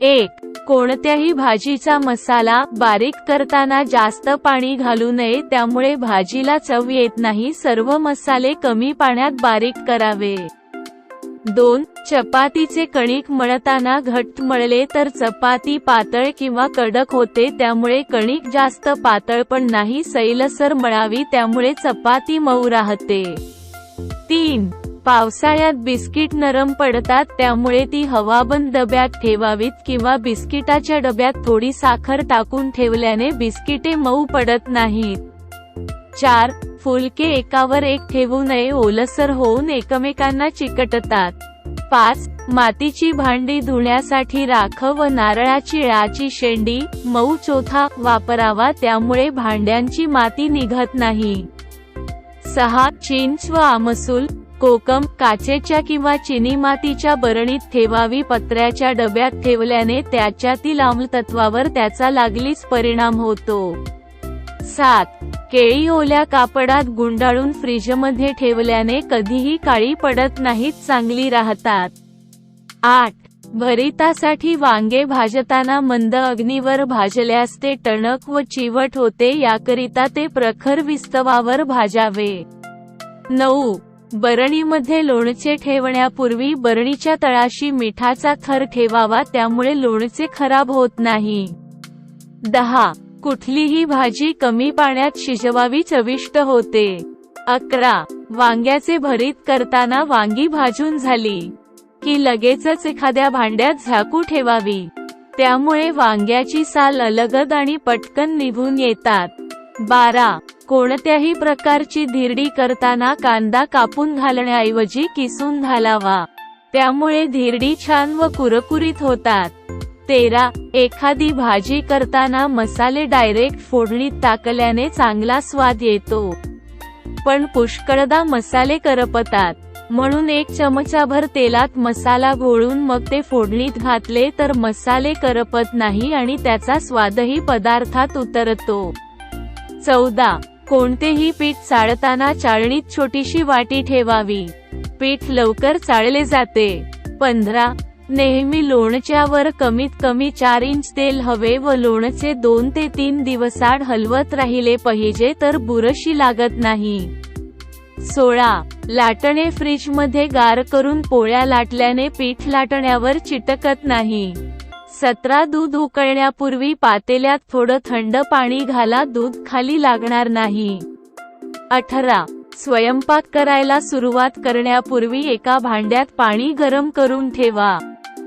एक कोणत्याही भाजीचा मसाला बारीक करताना जास्त पाणी घालू नये त्यामुळे भाजीला चव येत नाही सर्व मसाले कमी पाण्यात बारीक करावे. दोन चपातीचे कणिक मळताना घट्ट मळले तर चपाती पातळ किंवा कडक होते त्यामुळे कणिक जास्त पातळ पण नाही सैलसर मळावी त्यामुळे चपाती मऊ राहते. तीन पावसाळ्यात बिस्किट नरम पडतात त्यामुळे ती हवाबंद डब्यात ठेवावीत किंवा बिस्किटाच्या डब्यात थोडी साखर टाकून ठेवल्याने बिस्किटे मऊ पडत नाहीत. चार फुलके एकावर एक ठेवू नये ओलसर होऊन एकमेकांना चिकटतात. पाच मातीची भांडी धुण्यासाठी राख व नारळाची ळाची शेंडी मऊ चोथा वापरावा त्यामुळे भांड्यांची माती निघत नाही. सहा चिंच व आमसूल कोकम काचेच्या किंवा चिनी मातीच्या बरणीत ठेवावी पत्र्याच्या डब्यात ठेवल्याने त्याच्यातील आम्लतत्वावर त्याचा लागलीच परिणाम होतो. सात. केळी ओल्या कापडात गुंडाळून फ्रीजमध्ये ठेवल्याने कधीही काळी पडत नाहीत चांगली राहतात. आठ. भरितासाठी वांगे भाजताना मंद अग्नीवर भाजल्यास ते टणक व चिवट होते याकरिता ते प्रखर विस्तवावर भाजावे. नऊ. बरणीमध्ये लोणचे ठेवण्यापूर्वी बरणीच्या तळाशी मिठाचा थर ठेवावा त्यामुळे लोणचे खराब होत नाही. दहा. कुठलीही भाजी कमी पाण्यात शिजवावी चविष्ट होते. अकरा. वांग्याचे भरीत करताना वांगी भाजून झाली की लगेचच एखाद्या भांड्यात झाकू ठेवावी. त्यामुळे वांग्याची साल अलगद आणि पटकन निघून येतात. बारा. कोणत्याही प्रकारची धिरडी करताना कांदा कापून घालण्याऐवजी किसून घालावा. त्यामुळे धिरडी छान व कुरकुरीत होतात. तेरा. एखादी भाजी करताना मसाले डायरेक्ट फोडणीत टाकल्याने चांगला स्वाद येतो. पण पुष्कळदा मसाले करपतात. म्हणून एक चमचाभर तेलात मसाला घोळून मग ते फोडणीत घातले तर मसाले करपत नाही आणि त्याचा स्वादही पदार्थात उतरतो. चौदा. कोणतेही पीठ चाळताना चाळणीत छोटीशी वाटी ठेवावी. पीठ लवकर चाळले जाते. पंधरा. नेहमी लोणच्यावर कमीत कमी चार इंच तेल हवे व लोणचे दोन ते तीन दिवसाड हलवत राहिले पाहिजे तर बुरशी लागत नाही. सोळा. लाटणे फ्रीजमध्ये गार करून पोळ्या लाटल्याने पीठ लाटण्यावर चिटकत नाही. सतरा दूध उकळण्यापूर्वी पातेल्यात थोडं थंड पाणी घाला दूध खाली लागणार नाही. अठरा. स्वयंपाक करायला सुरुवात करण्यापूर्वी एका भांड्यात पाणी गरम करून ठेवा.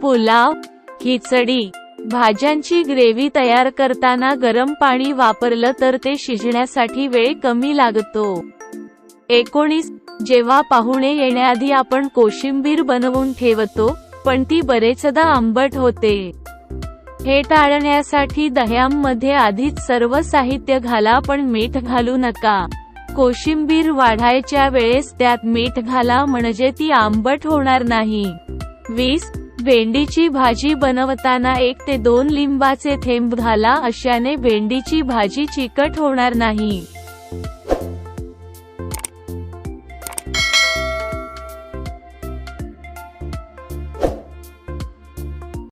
पुलाव खिचडी भाज्यांची ग्रेव्ही तयार करताना गरम पाणी वापरलं तर ते शिजण्यासाठी वेळ कमी लागतो. एकोणीस. जेव्हा पाहुणे येण्याआधी आपण कोशिंबीर बनवून ठेवतो पण ती बरेचदा आंबट होते. हे टाळण्यासाठी दह्यांमध्ये आधीच सर्व साहित्य घाला पण मीठ घालू नका. कोशिंबीर वाढायच्या वेळेस त्यात मीठ घाला म्हणजे ती आंबट होणार नाही. वीस. भेंडीची भाजी बनवताना एक ते दोन लिंबाचे थेंब घाला अशाने भेंडीची भाजी चिकट होणार नाही.